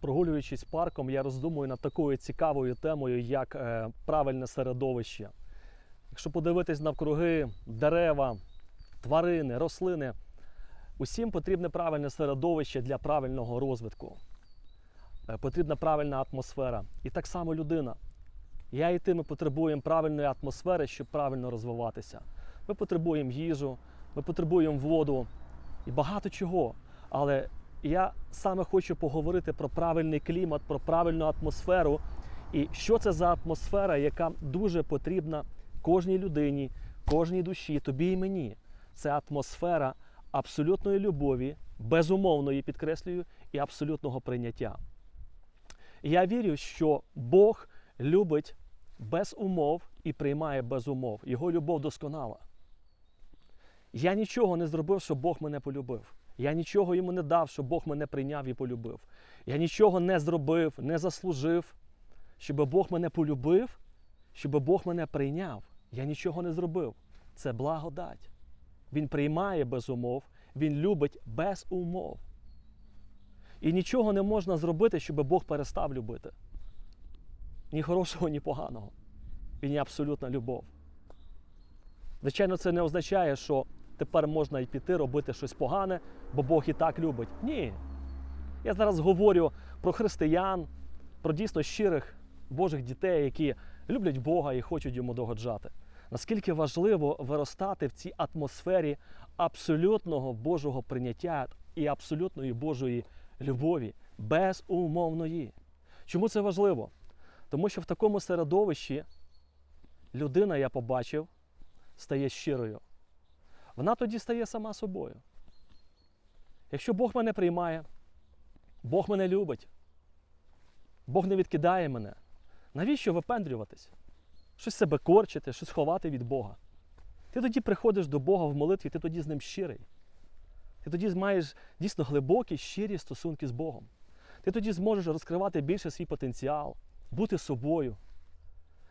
прогулюючись парком, я роздумую над такою цікавою темою, як е, правильне середовище. Якщо подивитись навкруги дерева, тварини, рослини, усім потрібне правильне середовище для правильного розвитку. Е, Потрібна правильна атмосфера. І так само людина. Я і ти ми потребуємо правильної атмосфери, щоб правильно розвиватися. Ми потребуємо їжу, ми потребуємо воду і багато чого. Але я саме хочу поговорити про правильний клімат, про правильну атмосферу. І що це за атмосфера, яка дуже потрібна кожній людині, кожній душі, тобі і мені. Це атмосфера абсолютної любові, безумовної, підкреслюю, і абсолютного прийняття. Я вірю, що Бог любить без умов і приймає без умов. Його любов досконала. Я нічого не зробив, щоб Бог мене полюбив. Я нічого йому не дав, щоб Бог мене прийняв і полюбив. Я нічого не зробив, не заслужив, щоб Бог мене полюбив, щоб Бог мене прийняв. Я нічого не зробив. Це благодать. Він приймає без умов, він любить без умов. І нічого не можна зробити, щоб Бог перестав любити. Ні хорошого, ні поганого. Він є абсолютна любов. Звичайно, це не означає, що тепер можна і піти робити щось погане, бо Бог і так любить. Ні. Я зараз говорю про християн, про дійсно щирих Божих дітей, які люблять Бога і хочуть йому догоджати. Наскільки важливо виростати в цій атмосфері абсолютного Божого прийняття і абсолютної Божої любові, безумовної. Чому це важливо? Тому що в такому середовищі людина, я побачив, стає щирою. Вона тоді стає сама собою. Якщо Бог мене приймає, Бог мене любить, Бог не відкидає мене, навіщо випендрюватись? Щось себе корчити, щось ховати від Бога. Ти тоді приходиш до Бога в молитві, ти тоді з ним щирий. Ти тоді маєш дійсно глибокі, щирі стосунки з Богом. Ти тоді зможеш розкривати більше свій потенціал, бути собою.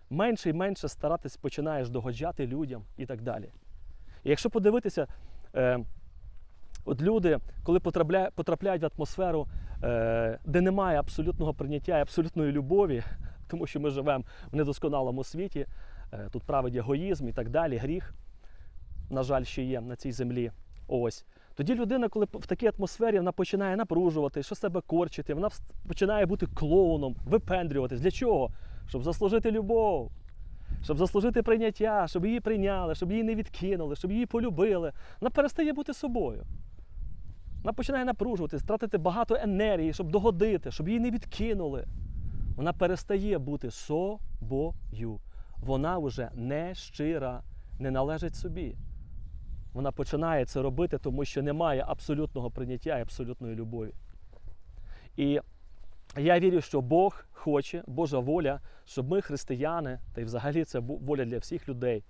Менше і менше старатись починаєш догоджати людям і так далі. Якщо подивитися, е, от люди, коли потрапляють, потрапляють в атмосферу, е, де немає абсолютного прийняття і абсолютної любові, тому що ми живемо в недосконалому світі, е, тут править егоїзм і так далі, гріх, на жаль, ще є на цій землі. Ось. Тоді людина, коли в такій атмосфері вона починає напружувати, що себе корчити, вона починає бути клоуном, випендрюватись. Для чого? Щоб заслужити любов, щоб заслужити прийняття, щоб її прийняли, щоб її не відкинули, щоб її полюбили. Вона перестає бути собою. Вона починає напружуватись, тратити багато енергії, щоб догодити, щоб її не відкинули. Вона перестає бути собою. Вона вже не щира, не належить собі. Вона починає це робити, тому що немає абсолютного прийняття і абсолютної любові. І я вірю, що Бог хоче, Божа воля, щоб ми, християни, та й взагалі це воля для всіх людей,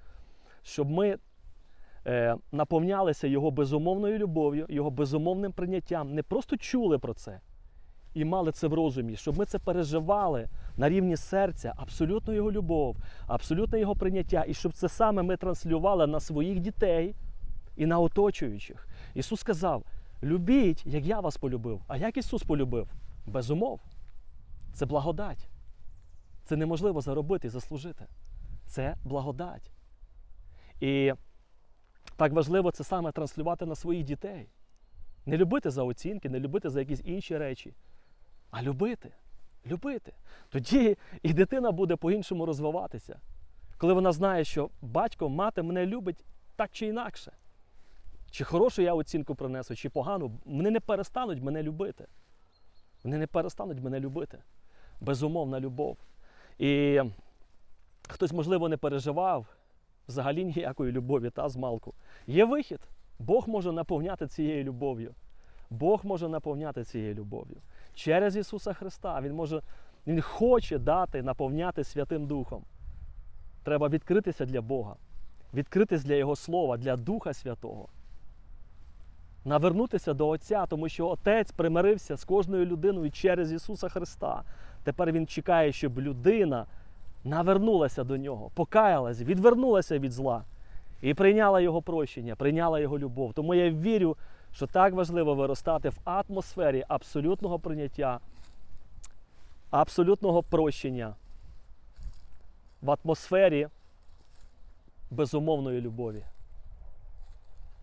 щоб ми е, наповнялися Його безумовною любов'ю, Його безумовним прийняттям, не просто чули про це і мали це в розумі, щоб ми це переживали на рівні серця, абсолютно Його любов, абсолютно Його прийняття, і щоб це саме ми транслювали на своїх дітей і на оточуючих. Ісус сказав: любіть, як я вас полюбив. А як Ісус полюбив? Без умов. Це благодать. Це неможливо заробити і заслужити. Це благодать. І так важливо це саме транслювати на своїх дітей. Не любити за оцінки, не любити за якісь інші речі, а любити. Любити. Тоді і дитина буде по-іншому розвиватися. Коли вона знає, що батько, мати мене любить так чи інакше. Чи хорошу я оцінку принесу, чи погану, вони не перестануть мене любити. Вони не перестануть мене любити. Безумовна любов. І хтось, можливо, не переживав взагалі ніякої любові та з малку. Є вихід. Бог може наповняти цією любов'ю. Бог може наповняти цією любов'ю. Через Ісуса Христа. Він може, Він хоче дати, наповняти Святим Духом. Треба відкритися для Бога, відкритись для Його Слова, для Духа Святого. Навернутися до Отця, тому що Отець примирився з кожною людиною через Ісуса Христа. Тепер Він чекає, щоб людина навернулася до нього, покаялась, відвернулася від зла і прийняла Його прощення, прийняла Його любов. Тому я вірю, що так важливо виростати в атмосфері абсолютного прийняття абсолютного прощення в атмосфері безумовної любові.